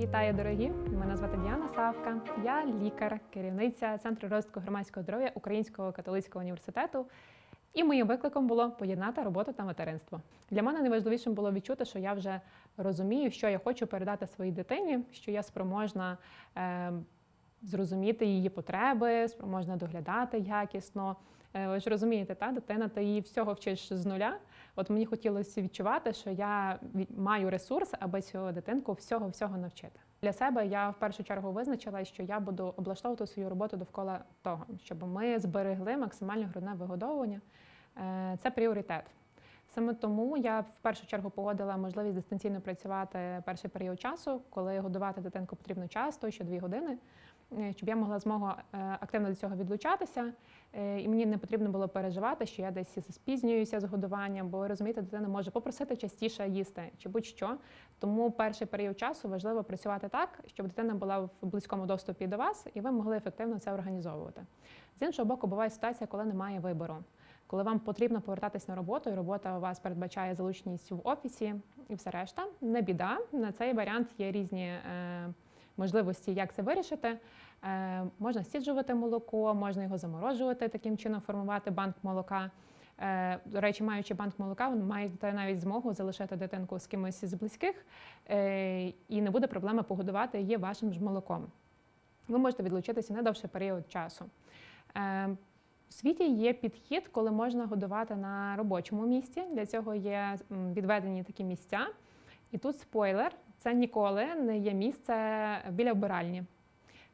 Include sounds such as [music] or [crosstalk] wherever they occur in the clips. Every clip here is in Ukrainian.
Вітаю, дорогі! Мене звати Діана Савка. Я лікар, керівниця Центру розвитку громадського здоров'я Українського католицького університету. І моїм викликом було поєднати роботу та материнство. Для мене найважливішим було відчути, що я вже розумію, що я хочу передати своїй дитині, що я спроможна е, зрозуміти її потреби, спроможна доглядати якісно. Е, ви ж розумієте, та дитина, ти її всього вчиш з нуля. От мені хотілося відчувати, що я маю ресурс, аби цю дитинку всього всього навчити. Для себе я в першу чергу визначила, що я буду облаштовувати свою роботу довкола того, щоб ми зберегли максимальне грудне вигодовування. Е, Це пріоритет. Саме тому я в першу чергу погодила можливість дистанційно працювати перший період часу, коли годувати дитинку потрібно часто, ще дві години, щоб я могла змогу е, активно до цього відлучатися. Е, І мені не потрібно було переживати, що я десь спізнююся з годуванням, бо розумієте, дитина може попросити частіше їсти чи будь-що. Тому перший період часу важливо працювати так, щоб дитина була в близькому доступі до вас, і ви могли ефективно це організовувати. З іншого боку, буває ситуація, коли немає вибору. Коли вам потрібно повертатись на роботу, і робота у вас передбачає залученість в офісі і все решта, не біда. На цей варіант є різні е, можливості, як це вирішити. Е, можна стіджувати молоко, можна його заморожувати, таким чином формувати банк молока. Е, До речі, маючи банк молока, ви маєте навіть змогу залишити дитинку з кимось з близьких, е, і не буде проблеми погодувати її вашим ж молоком. Ви можете відлучитися не довший період часу. У світі є підхід, коли можна годувати на робочому місці. Для цього є відведені такі місця. І тут спойлер: це ніколи не є місце біля вбиральні.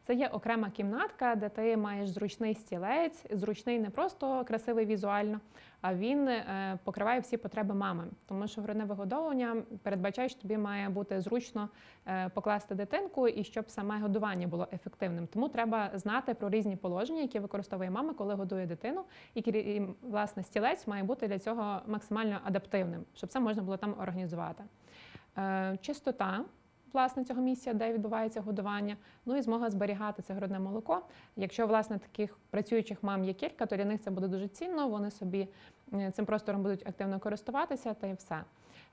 Це є окрема кімнатка, де ти маєш зручний стілець, зручний не просто красивий візуально, а він е, покриває всі потреби мами. Тому що грудне вигодовування передбачає, що тобі має бути зручно е, покласти дитинку і щоб саме годування було ефективним. Тому треба знати про різні положення, які використовує мама, коли годує дитину. І власне стілець має бути для цього максимально адаптивним, щоб це можна було там організувати. Е, Чистота. Власне, цього місця, де відбувається годування, ну і змога зберігати це грудне молоко. Якщо власне таких працюючих мам є кілька, то для них це буде дуже цінно. Вони собі е, цим простором будуть активно користуватися, та й все.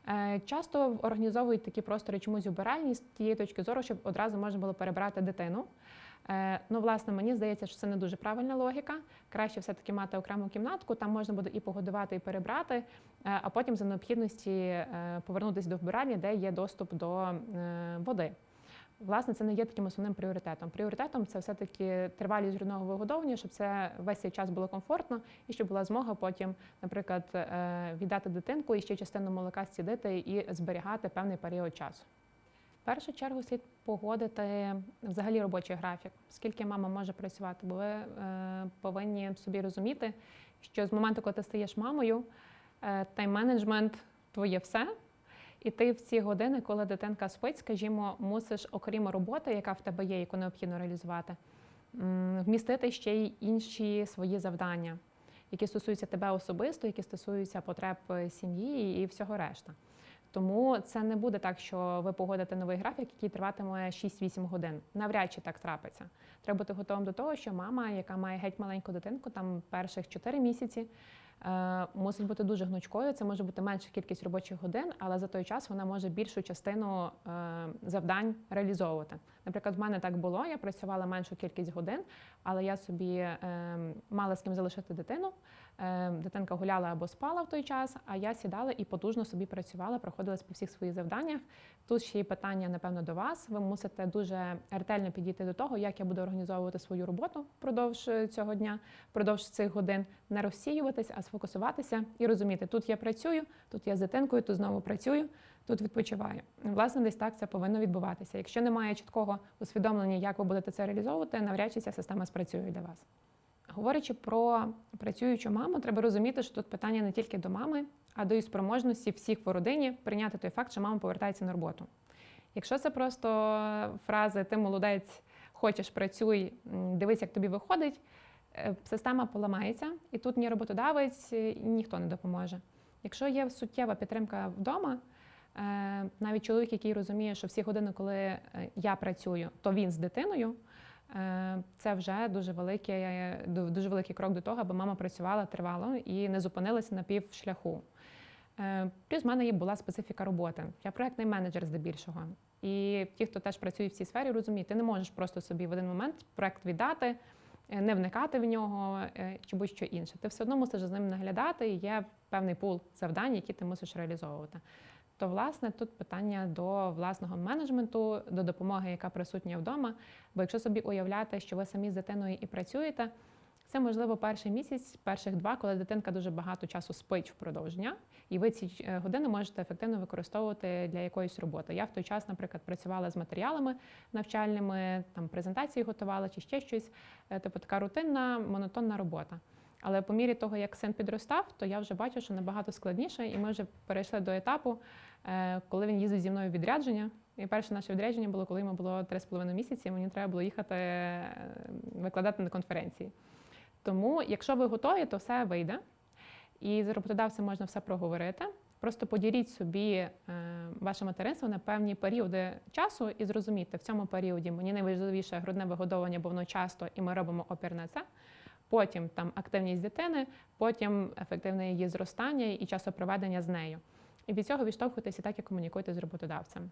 Е, Часто організовують такі простори чомусь убиральні з тієї точки зору, щоб одразу можна було перебрати дитину. Е, Ну, власне, мені здається, що це не дуже правильна логіка. Краще все-таки мати окрему кімнатку, там можна буде і погодувати, і перебрати, е, а потім за необхідності е, повернутися до вбиральні, де є доступ до води. Власне, це не є таким основним пріоритетом. Пріоритетом це все-таки тривалість грудного вигодовування, щоб це весь цей час було комфортно і щоб була змога потім, наприклад, віддати дитинку і ще частину молока зцідити і зберігати певний період часу. Першу чергу слід погодити взагалі робочий графік, скільки мама може працювати, бо ви е, повинні собі розуміти, що з моменту, коли ти стаєш мамою, е, тайм-менеджмент твоє все. І ти в ці години, коли дитинка спить, скажімо, мусиш, окрім роботи, яка в тебе є, яку необхідно реалізувати, вмістити ще й інші свої завдання, які стосуються тебе особисто, які стосуються потреб е, сім'ї і всього решта. Тому це не буде так, що ви погодите новий графік, який триватиме 6-8 годин. Навряд чи так трапиться. Треба бути готовим до того, що мама, яка має геть маленьку дитинку, там перших 4 місяці, е, мусить бути дуже гнучкою. Це може бути менша кількість робочих годин, але за той час вона може більшу частину е, завдань реалізовувати. Наприклад, в мене так було. Я працювала меншу кількість годин, але я собі е, мала з ким залишити дитину. Е, Дитинка гуляла або спала в той час, а я сідала і потужно собі працювала, проходилась по всіх своїх завданнях. Тут ще є питання, напевно, до вас. Ви мусите дуже ретельно підійти до того, як я буду організовувати свою роботу впродовж е, цього дня, впродовж цих годин, не розсіюватись, а сфокусуватися і розуміти, тут я працюю, тут я з дитинкою, тут знову працюю, тут відпочиваю. Власне, десь так це повинно відбуватися. Якщо немає чіткого усвідомлення, як ви будете це реалізовувати, навряд чи ця система спрацює для вас. Говорячи про працюючу маму, треба розуміти, що тут питання не тільки до мами, а до її спроможності всіх в родині прийняти той факт, що мама повертається на роботу. Якщо це просто фрази Ти молодець, хочеш, працюй, дивись, як тобі виходить, е, система поламається, і тут ні роботодавець, е, ніхто не допоможе. Якщо є суттєва підтримка вдома, е, навіть чоловік, який розуміє, що всі години, коли я працюю, то він з дитиною. Е, Це вже дуже великий, ду- дуже великий крок до того, аби мама працювала тривало і не зупинилася на півшляху. Е, Плюс в мене є була специфіка роботи. Я проектний менеджер здебільшого. І ті, хто теж працює в цій сфері, розуміють, ти не можеш просто собі в один момент проект віддати, е, не вникати в нього е, чи будь-що інше. Ти все одно мусиш за ним наглядати, і є певний пул завдань, які ти мусиш реалізовувати. То, власне, тут питання до власного менеджменту, до допомоги, яка присутня вдома. Бо якщо собі уявляти, що ви самі з дитиною і працюєте, це можливо перший місяць, перших два, коли дитинка дуже багато часу спить впродовж дня, і ви ці е, години можете ефективно використовувати для якоїсь роботи. Я в той час, наприклад, працювала з матеріалами навчальними, там презентації готувала чи ще щось, типу така рутинна, монотонна робота. Але по мірі того, як син підростав, то я вже бачу, що набагато складніше, і ми вже перейшли до етапу, е, коли він їздить зі мною в відрядження. І перше наше відрядження було, коли йому було 3,5 місяці, і мені треба було їхати е, викладати на конференції. Тому, якщо ви готові, то все вийде. І з роботодавцем можна все проговорити. Просто поділіть собі е, ваше материнство на певні періоди часу і зрозумійте, в цьому періоді мені найважливіше грудне вигодовування, бо воно часто, і ми робимо опір на це. Потім там активність дитини, потім ефективне її зростання і часопроведення з нею. І від цього відштовхуйтеся так, як комунікуєте з роботодавцем.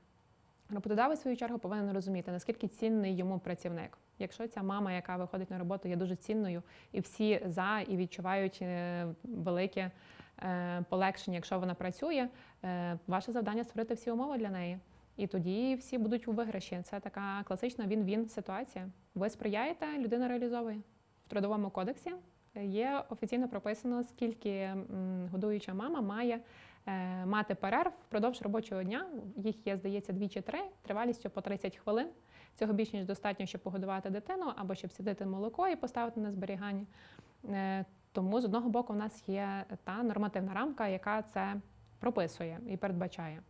Роботодавець, в свою чергу, повинен розуміти, наскільки цінний йому працівник. Якщо ця мама, яка виходить на роботу, є дуже цінною, і всі за і відчувають е, велике е, полегшення, якщо вона працює, е, ваше завдання створити всі умови для неї. І тоді всі будуть у виграші. Це така класична він-він ситуація. Ви сприяєте, людина реалізовує. Трудовому кодексі є офіційно прописано, скільки годуюча мама має е, мати перерв впродовж робочого дня. Їх є, здається, дві чи три, тривалістю по 30 хвилин. Цього більш ніж достатньо, щоб погодувати дитину або щоб сидити молоко і поставити на зберігання. Е, Тому з одного боку в нас є та нормативна рамка, яка це прописує і передбачає.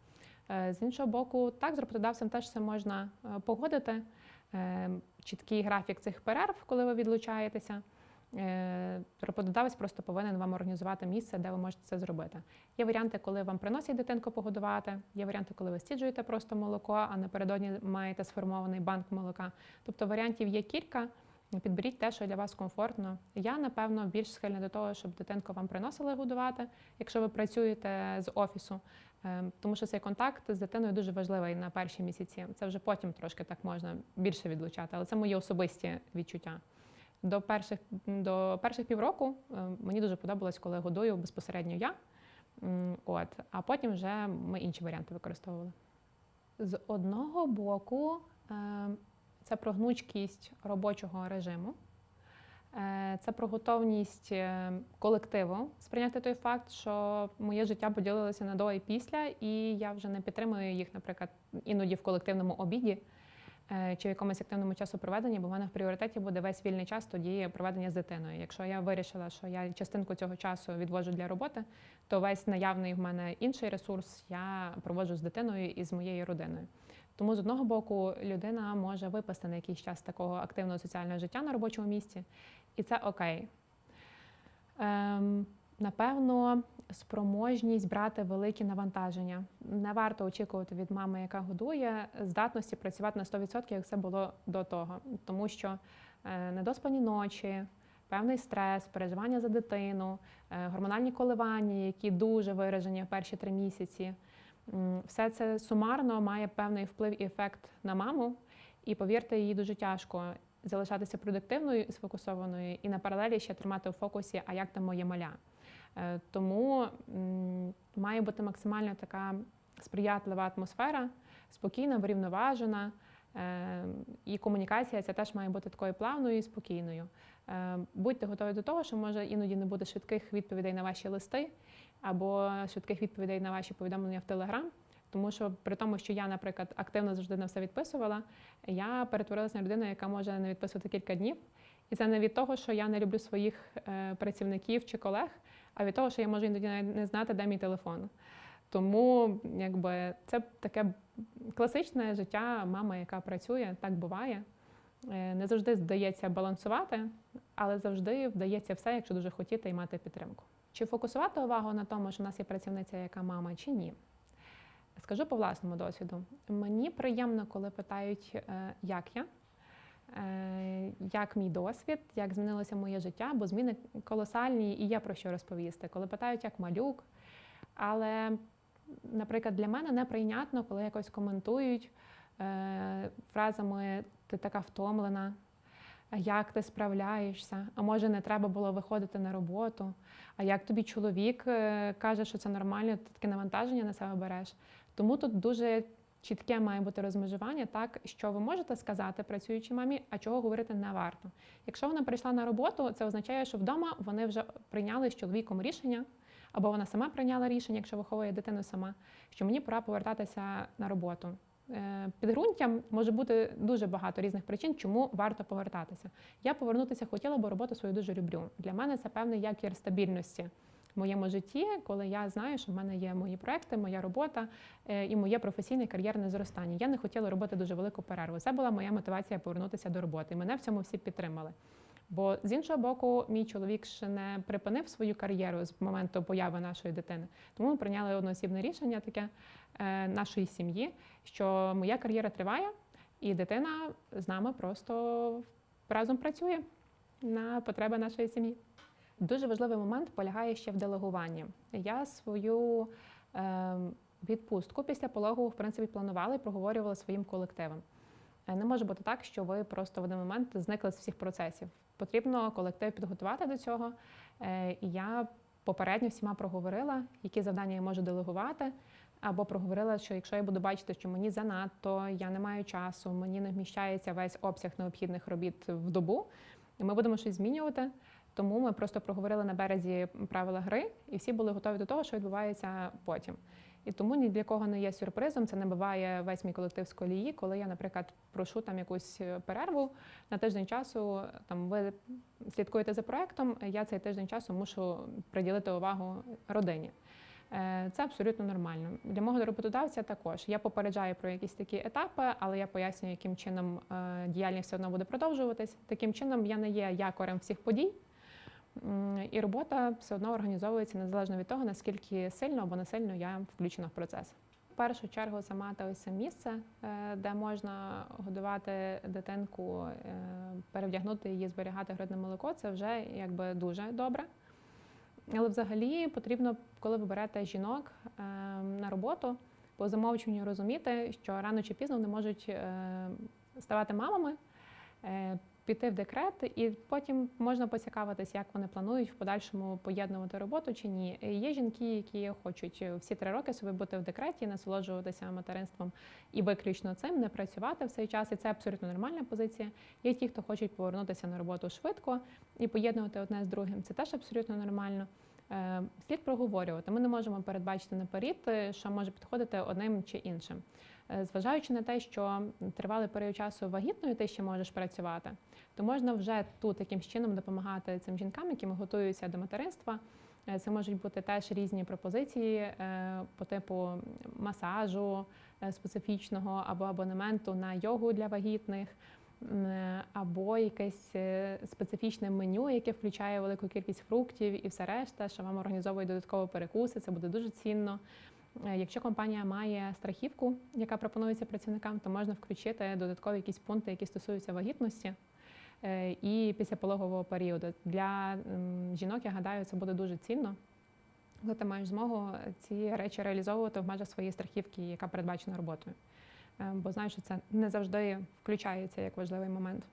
Е, З іншого боку, так, з роботодавцем теж це можна е, погодити. Е, Чіткий графік цих перерв, коли ви відлучаєтеся. Е, Роботодавець просто повинен вам організувати місце, де ви можете це зробити. Є варіанти, коли вам приносять дитинку погодувати, є варіанти, коли ви стіджуєте просто молоко, а напередодні маєте сформований банк молока. Тобто варіантів є кілька. Підберіть те, що для вас комфортно. Я, напевно, більш схильна до того, щоб дитинку вам приносили годувати, якщо ви працюєте з офісу. Е, Тому що цей контакт з дитиною дуже важливий на перші місяці. Це вже потім трошки так можна більше відлучати, але це мої особисті відчуття. До перших, до перших півроку е, мені дуже подобалось, коли годую безпосередньо я. От, а потім вже ми інші варіанти використовували. З одного боку, е, це про гнучкість робочого режиму, це про готовність е, колективу сприйняти той факт, що моє життя поділилося на до і після, і я вже не підтримую їх, наприклад, іноді в колективному обіді е, чи в якомусь активному часу проведення, бо в мене в пріоритеті буде весь вільний час тоді проведення з дитиною. Якщо я вирішила, що я частинку цього часу відвожу для роботи, то весь наявний в мене інший ресурс я проводжу з дитиною і з моєю родиною. Тому з одного боку людина може випасти на якийсь час такого активного соціального життя на робочому місці, і це окей. Ем, напевно, спроможність брати великі навантаження. Не варто очікувати від мами, яка годує, здатності працювати на 100%, як це було до того. Тому що е, недоспані ночі, певний стрес, переживання за дитину, е, гормональні коливання, які дуже виражені в перші три місяці. Все це сумарно має певний вплив і ефект на маму, і повірте, їй дуже тяжко залишатися продуктивною і сфокусованою, і на паралелі ще тримати у фокусі, а як там моє маля. Е, Тому має бути максимально така сприятлива атмосфера, спокійна, врівноважена. Е, І комунікація ця теж має бути такою плавною і спокійною. Е, Будьте готові до того, що може іноді не буде швидких відповідей на ваші листи або швидких відповідей на ваші повідомлення в Телеграм. Тому що при тому, що я, наприклад, активно завжди на все відписувала, я перетворилася на людину, яка може не відписувати кілька днів. І це не від того, що я не люблю своїх е, працівників чи колег, а від того, що я можу іноді не знати, де мій телефон. Тому якби це таке класичне життя мами, яка працює, так буває. Е, Не завжди вдається балансувати, але завжди вдається все, якщо дуже хотіти і мати підтримку. Чи фокусувати увагу на тому, що в нас є працівниця, яка мама, чи ні? Скажу по власному досвіду. Мені приємно, коли питають, е, як я, е, як мій досвід, як змінилося моє життя, бо зміни колосальні і є про що розповісти. Коли питають, як малюк. Але, наприклад, для мене неприйнятно, коли якось коментують, е, фразами ти така втомлена, як ти справляєшся? А може не треба було виходити на роботу? А як тобі чоловік каже, що це нормально, ти таке навантаження на себе береш? Тому тут дуже чітке має бути розмежування, так що ви можете сказати працюючій мамі, а чого говорити не варто. Якщо вона прийшла на роботу, це означає, що вдома вони вже прийняли з чоловіком рішення, або вона сама прийняла рішення, якщо виховує дитину сама, що мені пора повертатися на роботу. Е, Підґрунтям може бути дуже багато різних причин, чому варто повертатися. Я повернутися хотіла, бо роботу свою дуже люблю. Для мене це певний якір стабільності в моєму житті, коли я знаю, що в мене є мої проекти, моя робота е, і моє професійне кар'єрне зростання. Я не хотіла робити дуже велику перерву. Це була моя мотивація повернутися до роботи. І мене в цьому всі підтримали. Бо з іншого боку, мій чоловік ще не припинив свою кар'єру з моменту появи нашої дитини. Тому ми прийняли одноосібне рішення таке е, нашої сім'ї, що моя кар'єра триває, і дитина з нами просто разом працює на потреби нашої сім'ї. Дуже важливий момент полягає ще в делегуванні. Я свою е, відпустку після пологу, в принципі, планувала і проговорювала своїм колективом. Е, Не може бути так, що ви просто в один момент зникли з всіх процесів. Потрібно колектив підготувати до цього. Е, І я попередньо всіма проговорила, які завдання я можу делегувати. Або проговорила, що якщо я буду бачити, що мені занадто, я не маю часу, мені не вміщається весь обсяг необхідних робіт в добу, і ми будемо щось змінювати. Тому ми просто проговорили на березі правила гри, і всі були готові до того, що відбувається потім. І тому ні для кого не є сюрпризом. Це не буває весь мій колектив з колії, коли я, наприклад, прошу там якусь перерву на тиждень часу. Там ви слідкуєте за проектом. Я цей тиждень часу мушу приділити увагу родині. Е, Це абсолютно нормально. Для мого роботодавця також. Я попереджаю про якісь такі етапи, але я пояснюю, яким чином е, діяльність все одно буде продовжуватись. Таким чином, я не є якорем всіх подій. І робота все одно організовується незалежно від того, наскільки сильно або не сильно я включена в процес. В першу чергу це мати ось це місце, е, де можна годувати дитинку, е, перевдягнути її, зберігати грудне молоко. Це вже якби дуже добре. Але взагалі потрібно, коли ви берете жінок е, на роботу, по замовчуванню розуміти, що рано чи пізно вони можуть ставати мамами, піти в декрет, і потім можна поцікавитись, як вони планують в подальшому поєднувати роботу чи ні. Е, Є жінки, які хочуть всі три роки собі бути в декреті, насолоджуватися материнством і виключно цим, не працювати в цей час, і це абсолютно нормальна позиція. Є ті, хто хочуть повернутися на роботу швидко і поєднувати одне з другим. Це теж абсолютно нормально. Е, Слід проговорювати. Ми не можемо передбачити наперед, е, що може підходити одним чи іншим. Е, Зважаючи на те, що тривалий період часу вагітною ти ще можеш працювати, то можна вже тут якимсь чином допомагати цим жінкам, які готуються до материнства. Це можуть бути теж різні пропозиції по типу масажу специфічного або абонементу на йогу для вагітних. Е, Або якесь е, специфічне меню, яке включає велику кількість фруктів і все решта, що вам організовують додатково перекуси, це буде дуже цінно. Е, Якщо компанія має страхівку, яка пропонується працівникам, то можна включити додаткові якісь пункти, які стосуються вагітності і післяпологового періоду. Для жінок, я гадаю, це буде дуже цінно. Коли ти маєш змогу ці речі реалізовувати в межах своєї страхівки, яка передбачена роботою. Е, Бо знаю, що це не завжди включається як важливий момент.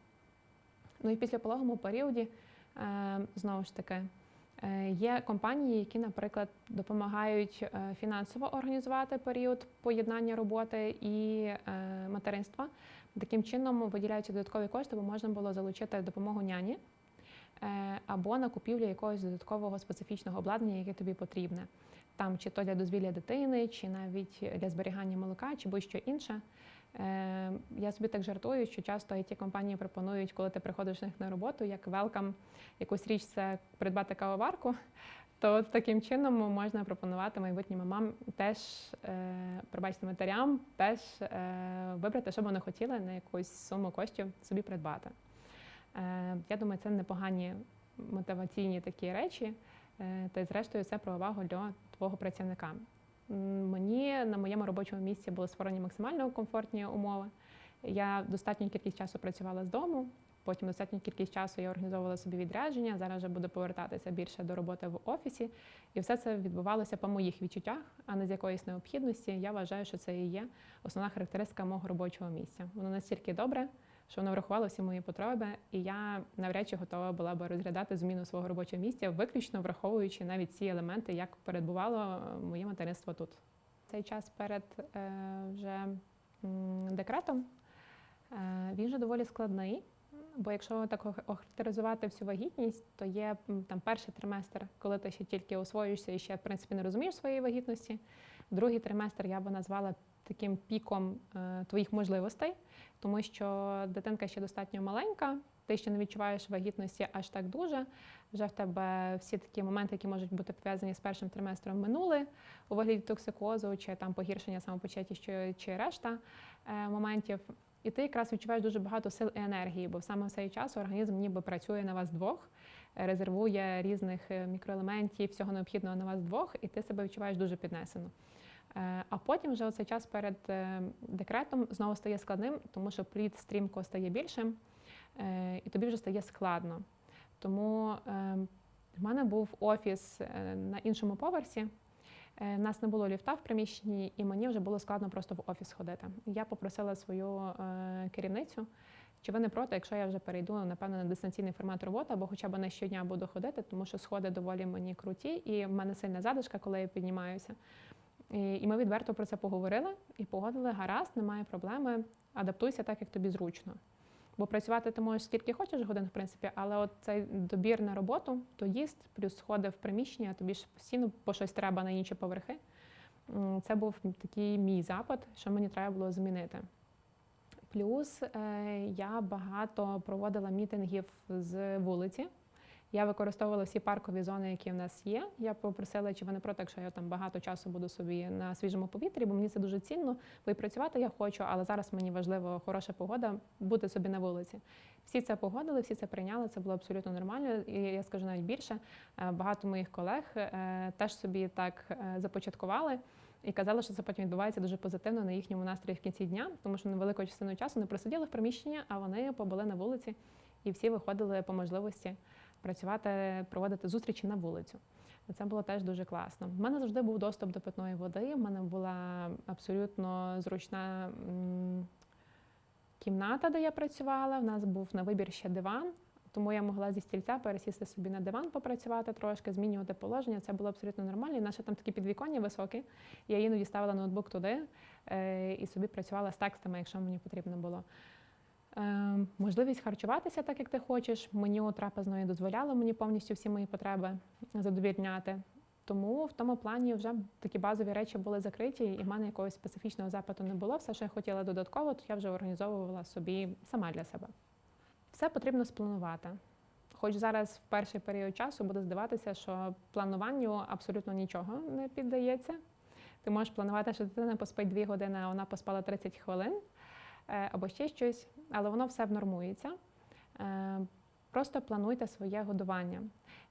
Ну і після пологовому періоді, е, знову ж таки, е, є компанії, які, наприклад, допомагають фінансово організувати період поєднання роботи і материнства. Таким чином виділяються додаткові кошти, бо можна було залучити допомогу няні або на купівлю якогось додаткового специфічного обладнання, яке тобі потрібне. Там чи то для дозвілля дитини, чи навіть для зберігання молока, чи будь-що інше. Е, Я собі так жартую, що часто it компанії пропонують, коли ти приходиш них на роботу, як велкам якусь річ це придбати кавоварку. [laughs] То таким чином можна пропонувати майбутнім мамам теж, е, пробачте, матерям, теж е, вибрати, що б вони хотіли на якусь суму коштів собі придбати. Я думаю, це непогані мотиваційні такі речі. Та й зрештою це про увагу для твого працівника. Мені на моєму робочому місці були створені максимально комфортні умови. Я достатню кількість часу працювала з дому. Потім достатню кількість часу я організовувала собі відрядження. Зараз вже буду повертатися більше до роботи в офісі. І все це відбувалося по моїх відчуттях, а не з якоїсь необхідності. Я вважаю, що це і є основна характеристика мого робочого місця. Воно настільки добре, що воно врахувало всі мої потреби, і я навряд чи готова була би розглядати зміну свого робочого місця, виключно враховуючи навіть ці елементи, як передбувало е, моє материнство тут. Цей час перед е, вже декретом е, він вже доволі складний. Бо якщо так охарактеризувати всю вагітність, то є там перший триместр, коли ти ще тільки освоюєшся і ще в принципі не розумієш своєї вагітності. Другий триместр я би назвала таким піком е, твоїх можливостей, тому що дитинка ще достатньо маленька, ти ще не відчуваєш вагітності аж так дуже. Вже в тебе всі такі моменти, які можуть бути пов'язані з першим триместром, минули у вигляді токсикозу чи там погіршення самопочуття чи, чи решта е, моментів. І ти якраз відчуваєш дуже багато сил і енергії, бо саме в цей час організм ніби працює на вас двох, резервує різних е, мікроелементів, всього необхідного на вас двох, і ти себе відчуваєш дуже піднесено. Е, А потім вже оцей час перед е, декретом знову стає складним, тому що плід стрімко стає більшим, е, і тобі вже стає складно. Тому в мене був офіс на іншому поверсі. В нас не було ліфта в приміщенні, і мені вже було складно просто в офіс ходити. Я попросила свою керівницю, чи ви не проти, якщо я вже перейду напевно на дистанційний формат роботи, або хоча б не щодня буду ходити, тому що сходи доволі мені круті, і в мене сильна задишка, коли я піднімаюся. І, ми відверто про це поговорили і погодили, гаразд, немає проблеми, адаптуйся так, як тобі зручно. Бо працювати ти можеш скільки хочеш годин, в принципі, але от цей добір на роботу, то доїзд, плюс сходи в приміщення, тобі ж постійно по щось треба на інші поверхи. Це був такий мій запит, що мені треба було змінити. Плюс е, я багато проводила мітингів з вулиці. Я використовувала всі паркові зони, які в нас є. Я попросила, чи вони проти, якщо я там багато часу буду собі на свіжому повітрі, бо мені це дуже цінно, бо і працювати я хочу, але зараз мені важливо хороша погода, бути собі на вулиці. Всі це погодили, всі це прийняли, це було абсолютно нормально. І я скажу навіть більше, е, багато моїх колег е, теж собі так е, започаткували. І казали, що це потім відбувається дуже позитивно на їхньому настрої в кінці дня, тому що невелику частину часу не просиділи в приміщенні, а вони побули на вулиці, і всі виходили по можливості працювати, проводити зустрічі на вулицю. Це було теж дуже класно. У мене завжди був доступ до питної води. У мене була абсолютно зручна кімната, де я працювала. У нас був на вибір ще диван. Тому я могла зі стільця пересісти собі на диван, попрацювати трошки, змінювати положення. Це було абсолютно нормально. І наше там такі підвіконня високі. Я іноді ставила ноутбук туди е, і собі працювала з текстами, якщо мені потрібно було. Е, можливість харчуватися так, як ти хочеш. Меню трапезної дозволяло мені повністю всі мої потреби задовільняти. Тому в тому плані вже такі базові речі були закриті, і в мене якогось специфічного запиту не було. Все, що я хотіла додатково, то я вже організовувала собі сама для себе. Все потрібно спланувати. Хоч зараз в перший період часу буде здаватися, що плануванню абсолютно нічого не піддається. Ти можеш планувати, що дитина поспить 2 години, а вона поспала 30 хвилин або ще щось, але воно все внормується. Е, Просто плануйте своє годування.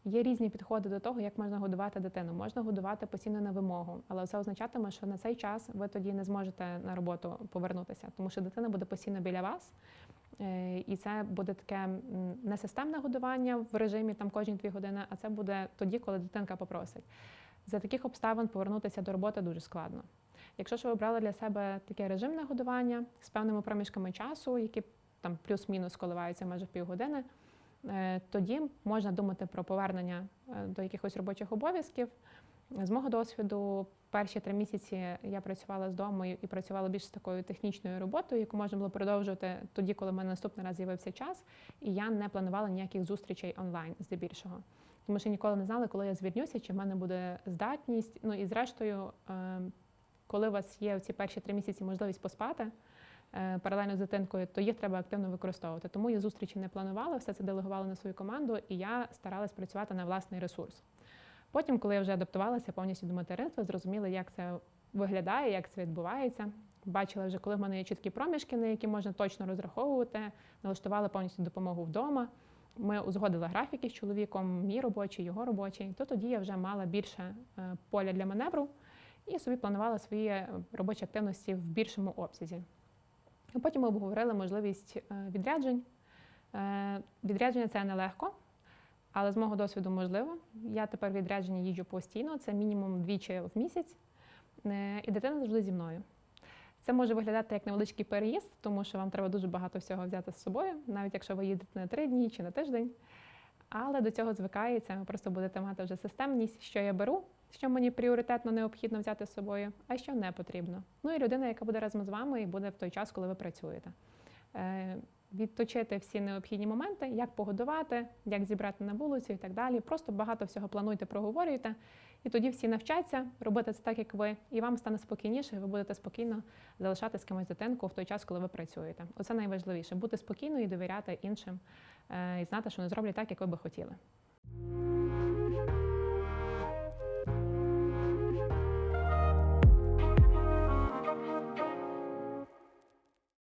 Є різні підходи до того, як можна годувати дитину. Можна годувати постійно на вимогу, але це означатиме, що на цей час ви тоді не зможете на роботу повернутися, тому що дитина буде постійно біля вас. Е, І це буде таке не системне годування в режимі там кожні дві години, а це буде тоді, коли дитинка попросить. За таких обставин повернутися до роботи дуже складно. Якщо ж ви обрали для себе таке режимне годування з певними проміжками часу, які там плюс-мінус коливаються майже півгодини, е, тоді можна думати про повернення е, до якихось робочих обов'язків. З мого досвіду, перші три місяці я працювала з дому і працювала більш з такою технічною роботою, яку можна було продовжувати тоді, коли в мене наступний раз з'явився час, і я не планувала ніяких зустрічей онлайн здебільшого. Тому що ніколи не знали, коли я звільнюся, чи в мене буде здатність. Ну і зрештою, е, коли у вас є ці перші три місяці можливість поспати е, паралельно з дитинкою, то їх треба активно використовувати. Тому я зустрічі не планувала, все це делегувала на свою команду, і я старалась працювати на власний ресурс. Потім, коли я вже адаптувалася повністю до материнства, зрозуміла, як це виглядає, як це відбувається. Бачила вже, коли в мене є чіткі проміжки, на які можна точно розраховувати, налаштувала повністю допомогу вдома. Ми узгодили графіки з чоловіком, мій робочий, його робочий. То тоді я вже мала більше е, поля для маневру і собі планувала свої е, робочі активності в більшому обсязі. Потім ми обговорили можливість е, відряджень. Е, Відрядження це нелегко, але з мого досвіду можливо. Я тепер відрядження їжджу постійно, це мінімум двічі в місяць, і дитина завжди зі мною. Це може виглядати як невеличкий переїзд, тому що вам треба дуже багато всього взяти з собою, навіть якщо ви їдете на три дні чи на тиждень. Але до цього звикається, ви просто будете мати вже системність, що я беру, що мені пріоритетно необхідно взяти з собою, а що не потрібно. Ну і людина, яка буде разом з вами і буде в той час, коли ви працюєте. Е, Відточити всі необхідні моменти, як погодувати, як зібрати на вулицю і так далі. Просто багато всього плануйте, проговорюйте, і тоді всі навчаться робити це так, як ви, і вам стане спокійніше, і ви будете спокійно залишати з кимось дитинку в той час, коли ви працюєте. Оце найважливіше бути спокійною і довіряти іншим, е, і знати, що вони зроблять так, як ви би хотіли.